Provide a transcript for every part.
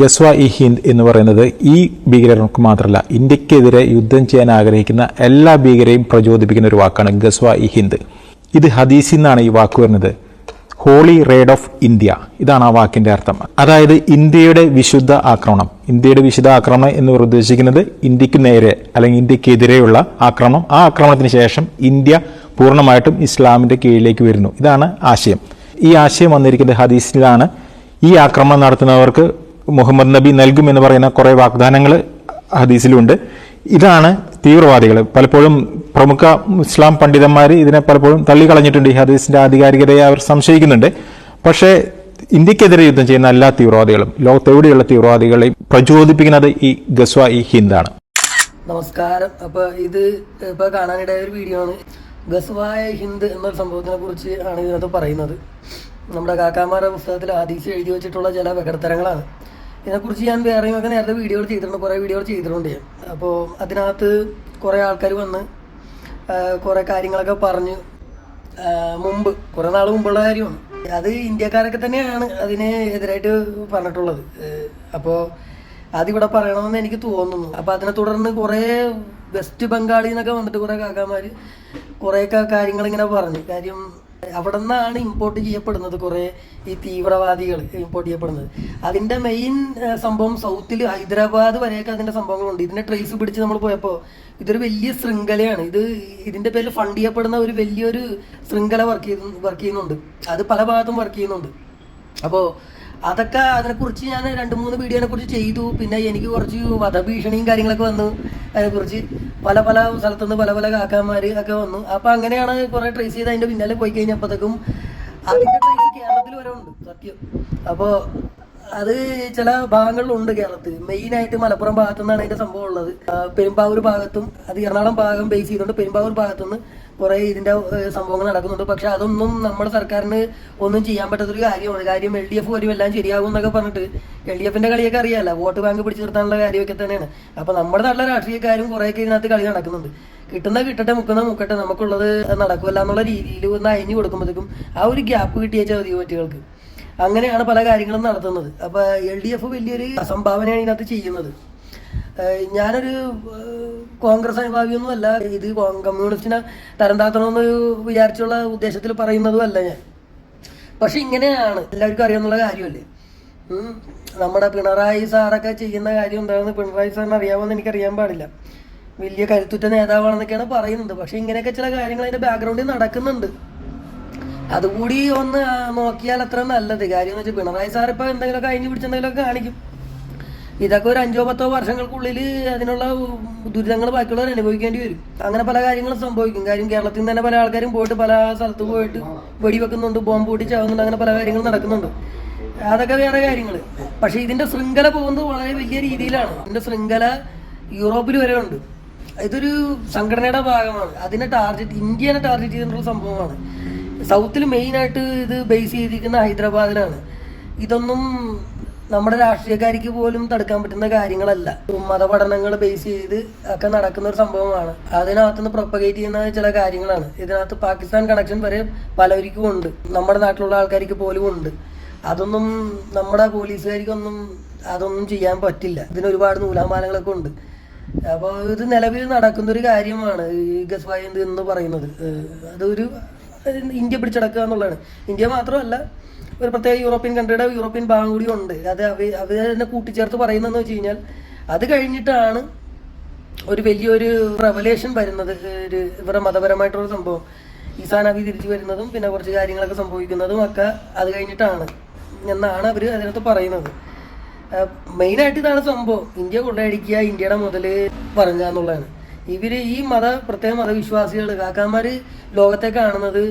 ഗസ്വ E Hind എന്ന് പറയുന്നത് ഈ ഭീകരർക്ക് മാത്രമല്ല ഇന്ത്യക്കെതിരെ യുദ്ധം ചെയ്യാൻ ആഗ്രഹിക്കുന്ന എല്ലാ ഭീകരെയും പ്രചോദിപ്പിക്കുന്ന ഒരു വാക്കാണ് ഗസ്വ ഇ ഹിന്ദ്. ഇത് ഹദീസിൽ നിന്നാണ് ഈ വാക്ക് വരുന്നത്. Holy raid of India. ഇതാണ് ആ വാക്കിന്റെ അർത്ഥം. അതായത് ഇന്ത്യയുടെ വിശുദ്ധ ആക്രമണം. ഇന്ത്യയുടെ വിശുദ്ധ ആക്രമണം എന്ന് ഉദ്ദേശിക്കുന്നത് ഇന്ത്യയ്ക്ക് നേരെ അല്ലെങ്കിൽ ഇന്ത്യക്കെതിരെയുള്ള ആക്രമണം. ആ ആക്രമണത്തിന് ശേഷം ഇന്ത്യ പൂർണമായിട്ടും ഇസ്ലാമിന്റെ കീഴിലേക്ക് വരുന്നു. ഇതാണ് ആശയം. ഈ ആശയം വന്നിരിക്കുന്നത് ഹദീസിലാണ്. ഈ ആക്രമണം നടത്തുന്നവർക്ക് മുഹമ്മദ് നബി നൽകും എന്ന് പറയുന്ന കുറേ വാഗ്ദാനങ്ങൾ ഹദീസിലുണ്ട്. ഇതാണ് തീവ്രവാദികൾ. പലപ്പോഴും പ്രമുഖ ഇസ്ലാം പണ്ഡിതന്മാർ ഇതിനെ പലപ്പോഴും തള്ളിക്കളഞ്ഞിട്ടുണ്ട്. ഈ ഹദീസിന്റെ ആധികാരികതയെ അവർ സംശയിക്കുന്നുണ്ട്. പക്ഷേ ഇന്ത്യക്കെതിരെ യുദ്ധം ചെയ്യുന്ന എല്ലാ തീവ്രവാദികളും ലോകത്തെവിടെയുള്ള തീവ്രവാദികളെയും പ്രചോദിപ്പിക്കുന്നത് ഈ ഗസ്വ ഈ ഹിന്ദാണ് നമസ്കാരം. അപ്പൊ ഇത് ഇപ്പൊ കാണാനിടയ ഒരു വീഡിയോ ആണ്. ഗസ്വായ ഹിന്ദ് എന്നൊരു സംഭവത്തിനെ കുറിച്ച് ആണ് ഇതിനകത്ത് പറയുന്നത്. നമ്മുടെ കാക്കാമാരുടെ പുസ്തകത്തിൽ ആദീസ് എഴുതി വെച്ചിട്ടുള്ള ചില വികടത്തരങ്ങളാണ്. ഇതിനെക്കുറിച്ച് ഞാൻ വേറെയും ഒക്കെ നേരത്തെ വീഡിയോകൾ ചെയ്തിട്ടുണ്ട് കുറേ വീഡിയോകൾ ചെയ്തിട്ടുണ്ട്. അപ്പോൾ അതിനകത്ത് കുറേ ആൾക്കാർ വന്ന് കുറേ കാര്യങ്ങളൊക്കെ പറഞ്ഞ്. മുമ്പ് കുറേ നാൾ മുമ്പുള്ള കാര്യമാണ്. അത് ഇന്ത്യക്കാരൊക്കെ തന്നെയാണ് അതിന് എതിരായിട്ട് പറഞ്ഞിട്ടുള്ളത്. അപ്പോൾ അതിവിടെ പറയണമെന്ന് എനിക്ക് തോന്നുന്നു. അപ്പോൾ അതിനെ തുടർന്ന് കുറേ വെസ്റ്റ് ബംഗാളിന്നൊക്കെ വന്നിട്ട് കുറേ കാക്കാമാർ കുറേയൊക്കെ കാര്യങ്ങൾ ഇങ്ങനെ പറഞ്ഞു. കാര്യം അവിടെ നിന്നാണ് ഇമ്പോർട്ട് ചെയ്യപ്പെടുന്നത് കുറെ ഈ തീവ്രവാദികൾ ഇമ്പോർട്ട് ചെയ്യപ്പെടുന്നത്. അതിന്റെ മെയിൻ സംഭവം സൗത്തിൽ ഹൈദരാബാദ് വരെയൊക്കെ അതിന്റെ സംഭവങ്ങളുണ്ട്. ഇതിന്റെ ട്രേസ് പിടിച്ച് നമ്മൾ പോയപ്പോൾ ഇതൊരു വലിയ ശൃംഖലയാണ്. ഇത് ഇതിന്റെ പേരിൽ ഫണ്ട് ചെയ്യപ്പെടുന്ന ഒരു വലിയൊരു ശൃംഖല വർക്ക് ചെയ്ത് വർക്ക് ചെയ്യുന്നുണ്ട്. അത് പല ഭാഗത്തും വർക്ക് ചെയ്യുന്നുണ്ട്. അപ്പോൾ അതൊക്കെ അതിനെക്കുറിച്ച് ഞാൻ രണ്ട് മൂന്ന് വീഡിയോനെ കുറിച്ച് ചെയ്തു. പിന്നെ എനിക്ക് കുറച്ച് വധഭീഷണിയും കാര്യങ്ങളൊക്കെ വന്നു. അതിനെക്കുറിച്ച് പല പല സ്ഥലത്തുനിന്ന് പല പല കാക്കാന്മാർ ഒക്കെ വന്നു. അപ്പൊ അങ്ങനെയാണ് കുറെ ട്രേസ് ചെയ്ത് അതിന്റെ പിന്നാലെ പോയി കഴിഞ്ഞപ്പോഴത്തേക്കും അതിന്റെ ട്രേസ് കേരളത്തിൽ വരെ ഉണ്ട് സത്യം. അപ്പോൾ അത് ചില ഭാഗങ്ങളിലുണ്ട് കേരളത്തിൽ. മെയിൻ ആയിട്ട് മലപ്പുറം ഭാഗത്തു നിന്നാണ് അതിന്റെ സംഭവം ഉള്ളത്. പെരുമ്പാവൂർ ഭാഗത്തും അത് എറണാകുളം ഭാഗം ബേസ് ചെയ്തുകൊണ്ട് പെരുമ്പാവൂർ ഭാഗത്തുനിന്ന് കുറെ ഇതിന്റെ സംഭവങ്ങൾ നടക്കുന്നുണ്ട്. പക്ഷെ അതൊന്നും നമ്മുടെ സർക്കാരിന് ഒന്നും ചെയ്യാൻ പറ്റാത്തൊരു കാര്യമാണ്. കാര്യം എൽ ഡി എഫ് വരും എല്ലാം ശരിയാകും എന്നൊക്കെ പറഞ്ഞിട്ട് എൽ ഡി എഫിന്റെ കളിയൊക്കെ അറിയാലോ. വോട്ട് ബാങ്ക് പിടിച്ചു നിർത്താനുള്ള കാര്യമൊക്കെ തന്നെയാണ്. അപ്പൊ നമ്മുടെ നാട്ടിലെ രാഷ്ട്രീയക്കാരും കുറേയൊക്കെ ഇതിനകത്ത് കളി നടക്കുന്നുണ്ട്. കിട്ടുന്ന കിട്ടട്ടെ മുക്കുന്ന മുക്കട്ടെ നമുക്കുള്ളത് നടക്കുമല്ല എന്നുള്ള രീതിയിൽ ഒന്ന് അയഞ്ഞു കൊടുക്കുമ്പോഴത്തേക്കും ആ ഒരു ഗ്യാപ്പ് കിട്ടിയ പറ്റികൾക്ക് അങ്ങനെയാണ് പല കാര്യങ്ങളും നടത്തുന്നത്. അപ്പൊ എൽ ഡി എഫ് വലിയൊരു സംഭാവനയാണ് ഇതിനകത്ത് ചെയ്യുന്നത്. ഞാനൊരു കോൺഗ്രസ് അനുഭാവിയൊന്നും അല്ല ഇത് കമ്മ്യൂണിസ്റ്റിനെ തരം താത്തണമെന്ന് വിചാരിച്ചുള്ള ഉദ്ദേശത്തിൽ പറയുന്നതും അല്ല ഞാൻ. പക്ഷെ ഇങ്ങനെയാണ്. എല്ലാവർക്കും അറിയാവുന്ന കാര്യമല്ലേ? നമ്മുടെ പിണറായി സാറൊക്കെ ചെയ്യുന്ന കാര്യം എന്താണെന്ന് പിണറായി സാറിന് അറിയാമെന്ന് എനിക്കറിയാൻ പാടില്ല. വലിയ കരുത്തുറ്റ നേതാവാണെന്നൊക്കെയാണ് പറയുന്നത്. പക്ഷെ ഇങ്ങനെയൊക്കെ ചില കാര്യങ്ങൾ അതിന്റെ ബാക്ക്ഗ്രൗണ്ടിൽ നടക്കുന്നുണ്ട്. അതുകൂടി ഒന്ന് നോക്കിയാൽ അത്ര നല്ലത്. കാര്യം എന്ന് വെച്ചാൽ പിണറായി സാർ ഇപ്പൊ എന്തെങ്കിലുമൊക്കെ അഴിഞ്ഞു പിടിച്ചെന്തെങ്കിലുമൊക്കെ കാണിക്കും. ഇതൊക്കെ ഒരു അഞ്ചോ പത്തോ വർഷങ്ങൾക്കുള്ളിൽ അതിനുള്ള ദുരിതങ്ങൾ ബാക്കിയുള്ളവർ അനുഭവിക്കേണ്ടി വരും. അങ്ങനെ പല കാര്യങ്ങളും സംഭവിക്കും. കാര്യം കേരളത്തിൽ നിന്ന് തന്നെ പല ആൾക്കാരും പോയിട്ട് പല സ്ഥലത്ത് പോയിട്ട് വെടിവെക്കുന്നുണ്ട് ബോംബ് പൊട്ടിച്ചാവുന്നുണ്ട് അങ്ങനെ പല കാര്യങ്ങളും നടക്കുന്നുണ്ട്. അതൊക്കെ വേറെ കാര്യങ്ങൾ പക്ഷെ ഇതിന്റെ ശൃംഖല പോകുന്നത് വളരെ വലിയ രീതിയിലാണ്. ഇതിന്റെ ശൃംഖല യൂറോപ്പിൽ വരെ ഉണ്ട്. ഇതൊരു സംഘടനയുടെ ഭാഗമാണ്. അതിനെ ടാർഗറ്റ് ഇന്ത്യനെ ടാർഗറ്റ് ചെയ്തിട്ടുള്ള സംഭവമാണ്. സൗത്തിൽ മെയിൻ ആയിട്ട് ഇത് ബേസ് ചെയ്തിരിക്കുന്ന ഹൈദരാബാദിലാണ്. ഇതൊന്നും നമ്മുടെ രാഷ്ട്രീയക്കാർക്ക് പോലും തടുക്കാൻ പറ്റുന്ന കാര്യങ്ങളല്ല. മതപഠനങ്ങൾ ബേസ് ചെയ്ത് ഒക്കെ നടക്കുന്ന ഒരു സംഭവമാണ്. അതിനകത്തുനിന്ന് പ്രൊപ്പഗേറ്റ് ചെയ്യുന്ന ചില കാര്യങ്ങളാണ്. ഇതിനകത്ത് പാകിസ്ഥാൻ കണക്ഷൻ വരെ പലവർക്കും ഉണ്ട്. നമ്മുടെ നാട്ടിലുള്ള ആൾക്കാർക്ക് പോലും ഉണ്ട്. അതൊന്നും നമ്മുടെ പോലീസുകാർക്കൊന്നും അതൊന്നും ചെയ്യാൻ പറ്റില്ല. ഇതിന് ഒരുപാട് നൂലാമാലകളൊക്കെ ഉണ്ട്. അപ്പോൾ ഇത് നിലവിൽ നടക്കുന്ന ഒരു കാര്യമാണ് ഈ ഗസ്വായന്ത് എന്ന് പറയുന്നത്. അതൊരു ഇന്ത്യ പിടിച്ചടക്കുക എന്നുള്ളതാണ്. ഇന്ത്യ മാത്രമല്ല ഒരു പ്രത്യേക യൂറോപ്യൻ കൺട്രിയുടെ യൂറോപ്യൻ ഭാഗം കൂടി ഉണ്ട്. അത് അവ അവർ തന്നെ കൂട്ടിച്ചേർത്ത് പറയുന്നതെന്ന് വെച്ച് കഴിഞ്ഞാൽ അത് കഴിഞ്ഞിട്ടാണ് ഒരു വലിയൊരു റെവലേഷൻ വരുന്നത്. ഒരു ഇവരുടെ മതപരമായിട്ടുള്ള സംഭവം. ഈസാ നബി തിരിച്ചു വരുന്നതും പിന്നെ കുറച്ച് കാര്യങ്ങളൊക്കെ സംഭവിക്കുന്നതും ഒക്കെ അത് കഴിഞ്ഞിട്ടാണ് എന്നാണ് അവർ അതിനകത്ത് പറയുന്നത്. മെയിനായിട്ട് ഇതാണ് സംഭവം. ഇന്ത്യ കൊള്ളയടിക്കുക ഇന്ത്യയുടെ മുതൽ പറഞ്ഞ ഇവർ ഈ മത പ്രത്യേക മതവിശ്വാസികൾ കാക്കാന്മാര് ലോകത്തെ കാണുന്നത്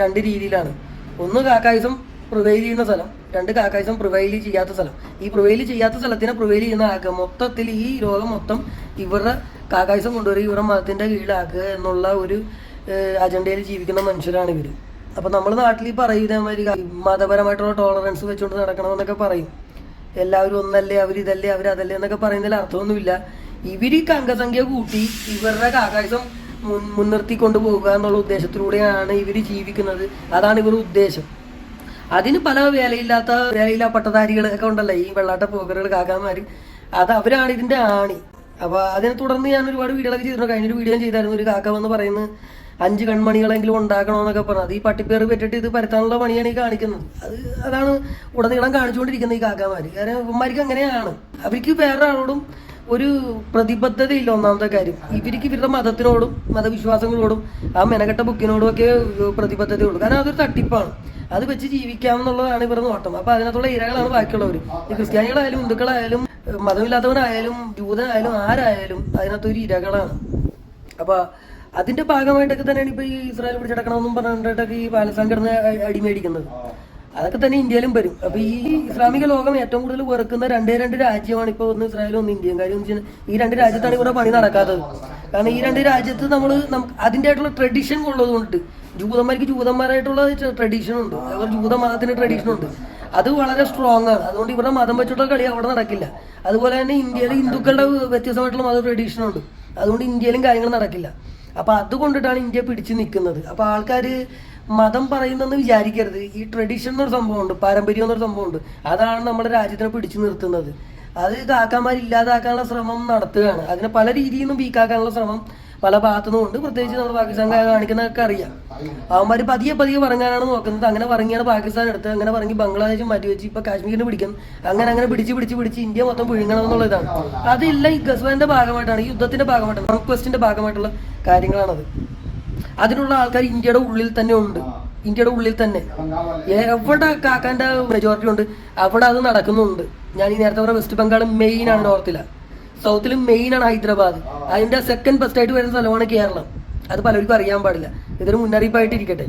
രണ്ട് രീതിയിലാണ്. ഒന്ന് കാക്കായുസം പ്രിവൈൽ ചെയ്യുന്ന സ്ഥലം രണ്ട് കാക്കായുസം പ്രിവൈൽ ചെയ്യാത്ത സ്ഥലം. ഈ പ്രിവൈൽ ചെയ്യാത്ത സ്ഥലത്തിനെ പ്രിവൈൽ ചെയ്യുന്ന ആക്കുക മൊത്തത്തിൽ ഈ ലോകം മൊത്തം ഇവരുടെ കാക്കായുസം കൊണ്ടുവരിക ഇവരുടെ മതത്തിന്റെ കീഴിലാക്കുക എന്നുള്ള ഒരു അജണ്ടയിൽ ജീവിക്കുന്ന മനുഷ്യരാണ് ഇവർ. അപ്പൊ നമ്മുടെ നാട്ടിൽ ഈ പറയുന്ന മാതിരി മതപരമായിട്ടുള്ള ടോളറൻസ് വെച്ചുകൊണ്ട് നടക്കണമെന്നൊക്കെ പറയും. എല്ലാവരും ഒന്നല്ലേ അവർ ഇതല്ലേ അവർ അതല്ലേ എന്നൊക്കെ പറയുന്നതിൽ അർത്ഥമൊന്നുമില്ല. ഇവർ ഈ അംഗസംഖ്യ കൂട്ടി ഇവരുടെ കാകാശം മുൻ മുൻനിർത്തി കൊണ്ടുപോകുക എന്നുള്ള ഉദ്ദേശത്തിലൂടെയാണ് ഇവർ ജീവിക്കുന്നത്. അതാണ് ഇവരുടെ ഉദ്ദേശം. അതിന് പല വേലയില്ലാത്ത വേലയില്ലാ പട്ടധാരികളൊക്കെ ഉണ്ടല്ലോ. ഈ വെള്ളാട്ട പോക്കറുകൾ കാക്കാമാര് അത് അവരാണ് ഇതിന്റെ ആണി. അപ്പൊ അതിനെ തുടർന്ന് ഞാൻ ഒരുപാട് വീഡിയോകളൊക്കെ ചെയ്തിട്ടുണ്ട്. കഴിഞ്ഞൊരു വീഡിയോ ചെയ്തായിരുന്നു. ഒരു കാക്ക വന്ന് പറയുന്നത് അഞ്ച് കൺമണികളെങ്കിലും ഉണ്ടാക്കണമെന്നൊക്കെ പറഞ്ഞു. അത് ഈ പട്ടിപ്പേറ് പറ്റിട്ട് ഇത് പരത്താനുള്ള പണിയാണ് ഈ കാണിക്കുന്നത്. അത് അതാണ് ഉടനീളം കാണിച്ചുകൊണ്ടിരിക്കുന്നത് ഈ കാക്കാമാര് കാരണം ഇവന്മാർക്ക് അങ്ങനെയാണ്. അവർക്ക് വേറെ ആളോടും ഒരു പ്രതിബദ്ധതയില്ല ഒന്നാമത്തെ കാര്യം. ഇവർക്ക് ഇവരുടെ മതത്തിനോടും മതവിശ്വാസങ്ങളോടും ആ മെനക്കെട്ട ബുക്കിനോടും ഒക്കെ പ്രതിബദ്ധതയുള്ളൂ. കാരണം അതൊരു തട്ടിപ്പാണ്. അത് വെച്ച് ജീവിക്കാമെന്നുള്ളതാണ് ഇവരുടെ നോട്ടം. അപ്പൊ അതിനകത്തുള്ള ഇരകളാണ് ബാക്കിയുള്ളവർ ക്രിസ്ത്യാനികളായാലും ഹിന്ദുക്കളായാലും മതമില്ലാത്തവനായാലും ജൂതനായാലും ആരായാലും അതിനകത്തൊരു ഇരകളാണ്. അപ്പൊ അതിന്റെ ഭാഗമായിട്ടൊക്കെ തന്നെയാണ് ഇപ്പൊ ഈ ഇസ്രായേൽ പിടിച്ചടക്കണമെന്നും പറഞ്ഞിട്ടൊക്കെ ഈ പാലസ്തീൻ കിടന്ന് അടിമേടിക്കുന്നത്. അതൊക്കെ തന്നെ ഇന്ത്യയിലും വരും. അപ്പൊ ഈ ഇസ്ലാമിക ലോകം ഏറ്റവും കൂടുതൽ വെറുക്കുന്ന രണ്ടേ രണ്ട് രാജ്യമാണ് ഇപ്പൊ ഒന്ന് ഇസ്രായേലും ഒന്ന് ഇന്ത്യയും. കാര്യം എന്ന് വെച്ചാൽ ഈ രണ്ട് രാജ്യത്താണ് ഇവിടെ പണി നടക്കാത്തത്. കാരണം ഈ രണ്ട് രാജ്യത്ത് നമ്മൾ അതിന്റെ ആയിട്ടുള്ള ട്രഡീഷൻ ഉള്ളത് കൊണ്ട് ജൂതന്മാർക്ക് ജൂതന്മാരായിട്ടുള്ള ട്രഡീഷൻ ഉണ്ട്. അവർ ജൂത മതത്തിന്റെ ട്രഡീഷൻ ഉണ്ട്. അത് വളരെ സ്ട്രോങ് ആണ്. അതുകൊണ്ട് ഇവിടെ മതം വെച്ചിട്ടുള്ള കളി അവിടെ നടക്കില്ല. അതുപോലെ തന്നെ ഇന്ത്യയിൽ ഹിന്ദുക്കളുടെ വ്യത്യസ്തമായിട്ടുള്ള മത ട്രഡീഷൻ ഉണ്ട്. അതുകൊണ്ട് ഇന്ത്യയിലും കാര്യങ്ങൾ നടക്കില്ല. അപ്പൊ അതുകൊണ്ടിട്ടാണ് ഇന്ത്യ പിടിച്ചു നിൽക്കുന്നത്. അപ്പൊ ആൾക്കാർ മതം പറയുന്നെന്ന് വിചാരിക്കരുത്. ഈ ട്രഡീഷൻ എന്നൊരു സംഭവമുണ്ട് പാരമ്പര്യം എന്നൊരു സംഭവമുണ്ട്. അതാണ് നമ്മുടെ രാജ്യത്തിനെ പിടിച്ചു നിർത്തുന്നത്. അത് കാക്കാമാർ ഇല്ലാതാക്കാനുള്ള ശ്രമം നടത്തുകയാണ്. അതിനെ പല രീതിയിൽ നിന്നും വീക്കാക്കാനുള്ള ശ്രമം പല ഭാഗത്തുനിന്നും ഉണ്ട്. പ്രത്യേകിച്ച് നമ്മൾ പാകിസ്ഥാൻ കാണിക്കുന്നതൊക്കെ അറിയാം. അവന്മാർ പതിയെ പതിയെ പറഞ്ഞാണ് നോക്കുന്നത്. അങ്ങനെ പറഞ്ഞാണ് പാകിസ്ഥാൻ എടുത്ത് അങ്ങനെ പറഞ്ഞ് ബംഗ്ലാദേശ് മാറ്റി വെച്ച് ഇപ്പൊ കാശ്മീരിനെ പിടിക്കും. അങ്ങനെ അങ്ങനെ പിടിച്ച് പിടിച്ച് പിടിച്ച് ഇന്ത്യ മൊത്തം പിഴുങ്ങണം എന്നുള്ളതാണ്. അതെല്ലാം ഈ ഗസ്വാന്റെ ഭാഗമായിട്ടാണ് യുദ്ധത്തിന്റെ ഭാഗമായിട്ടാണ് ക്വസ്റ്റിന്റെ ഭാഗമായിട്ടുള്ള കാര്യങ്ങളാണത്. അതിനുള്ള ആൾക്കാർ ഇന്ത്യയുടെ ഉള്ളിൽ തന്നെ ഉണ്ട്. ഇന്ത്യയുടെ ഉള്ളിൽ തന്നെ. എവിടെ കാക്കാന്റെ മെജോറിറ്റി ഉണ്ട് അവിടെ അത് നടക്കുന്നുണ്ട്. ഞാൻ ഈ നേരത്തെ പറഞ്ഞ വെസ്റ്റ് ബംഗാൾ മെയിൻ ആണ് നോർത്തില സൗത്തിലും മെയിൻ ആണ് ഹൈദരാബാദ്. അതിന്റെ സെക്കൻഡ് ബെസ്റ്റ് ആയിട്ട് വരുന്ന സ്ഥലമാണ് കേരളം. അത് പലർക്കും അറിയാൻ പാടില്ല. ഇതൊരു മുന്നറിയിപ്പായിട്ട് ഇരിക്കട്ടെ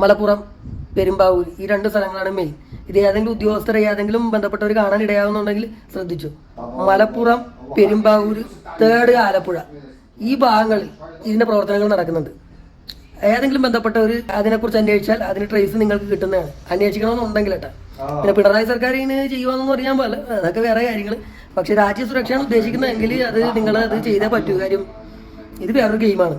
മലപ്പുറം പെരുമ്പാവൂർ ഈ രണ്ട് സ്ഥലങ്ങളാണ് മെയിൻ ഇത് ഏതെങ്കിലും ഉദ്യോഗസ്ഥരെ ഏതെങ്കിലും ബന്ധപ്പെട്ടവർ കാണാൻ ഇടയാവുന്നുണ്ടെങ്കിൽ ശ്രദ്ധിച്ചു. മലപ്പുറം പെരുമ്പാവൂർ തേർഡ് ആലപ്പുഴ. ഈ ഭാഗങ്ങളിൽ ഇതിന്റെ പ്രവർത്തനങ്ങൾ നടക്കുന്നുണ്ട്. ഏതെങ്കിലും ബന്ധപ്പെട്ടവർ അതിനെക്കുറിച്ച് അന്വേഷിച്ചാൽ അതിന് ട്രേസ് നിങ്ങൾക്ക് കിട്ടുന്നതാണ്. അന്വേഷിക്കണമെന്നുണ്ടെങ്കിൽ കേട്ടോ പിന്നെ പിണറായി സർക്കാർ ഇതിന് ചെയ്യുവാന്നൊന്നും അറിയാൻ പോലെ അതൊക്കെ വേറെ കാര്യങ്ങൾ പക്ഷെ രാജ്യസുരക്ഷയാണ് ഉദ്ദേശിക്കുന്നതെങ്കിൽ അത് നിങ്ങൾ അത് ചെയ്തേ പറ്റൂ. കാര്യം ഇത് വേറൊരു ഗെയിമാണ്.